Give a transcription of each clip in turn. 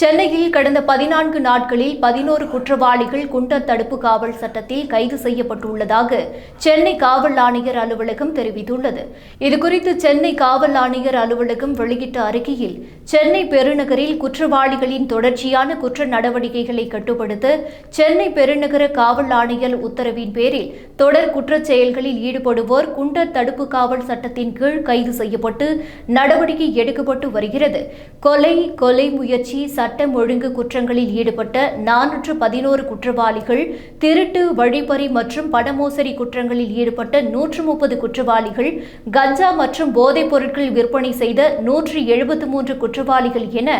சென்னையில் கடந்த பதினான்கு நாட்களில் பதினோரு குற்றவாளிகள் குண்டர் தடுப்பு காவல் சட்டத்தில் கைது செய்யப்பட்டுள்ளதாக சென்னை காவல் ஆணையர் அலுவலகம் தெரிவித்துள்ளது. இதுகுறித்து சென்னை காவல் ஆணையர் அலுவலகம் வெளியிட்ட அறிக்கையில் சென்னை பெருநகரில் குற்றவாளிகளின் தொடர்ச்சியான குற்ற நடவடிக்கைகளை கட்டுப்படுத்த சென்னை பெருநகர காவல் ஆணையர் உத்தரவின் பேரில் தொடர் குற்றச் செயல்களில் ஈடுபடுவோர் குண்டர் தடுப்பு காவல் சட்டத்தின் கீழ் கைது செய்யப்பட்டு நடவடிக்கை எடுக்கப்பட்டு வருகிறது. கொலை கொலை முயற்சி சட்டம் ஒழுங்கு குற்றங்களில் ஈடுபட்ட நானூற்று பதினோரு குற்றவாளிகள் திருட்டு வழிப்பறி மற்றும் பணமோசடி குற்றங்களில் ஈடுபட்ட நூற்று முப்பது குற்றவாளிகள் கஞ்சா மற்றும் போதைப் பொருட்கள் விற்பனை செய்த நூற்று எழுபத்து மூன்று குற்றவாளிகள் என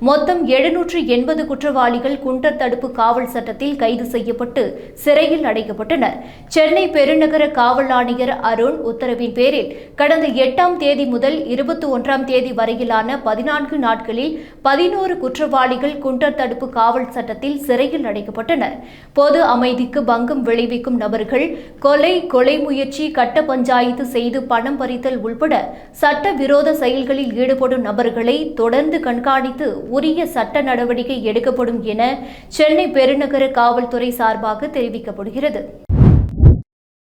மொத்தம் எழுநூற்று எண்பது குற்றவாளிகள் குண்டர் தடுப்பு காவல் சட்டத்தில் கைது செய்யப்பட்டு சிறையில் அடைக்கப்பட்டனர். சென்னை பெருநகர காவல் ஆணையர் அருண் உத்தரவின் பேரில் கடந்த எட்டாம் தேதி முதல் இருபத்தி ஒன்றாம் தேதி வரையிலான பதினான்கு நாட்களில் பதினோரு குற்றவாளிகள் குண்டர் தடுப்பு காவல் சட்டத்தில் சிறையில் அடைக்கப்பட்டனர். பொது அமைதிக்கு பங்கம் விளைவிக்கும் நபர்கள் கொலை கொலை முயற்சி கட்ட பஞ்சாயத்து செய்து பணம் பறித்தல் உள்பட சட்ட விரோத செயல்களில் ஈடுபடும் நபர்களை தொடர்ந்து கண்காணித்து உரிய சட்ட நடவடிக்கை எடுக்கப்படும் என சென்னை பெருநகர காவல்துறை சார்பாக தெரிவிக்கப்படுகிறது.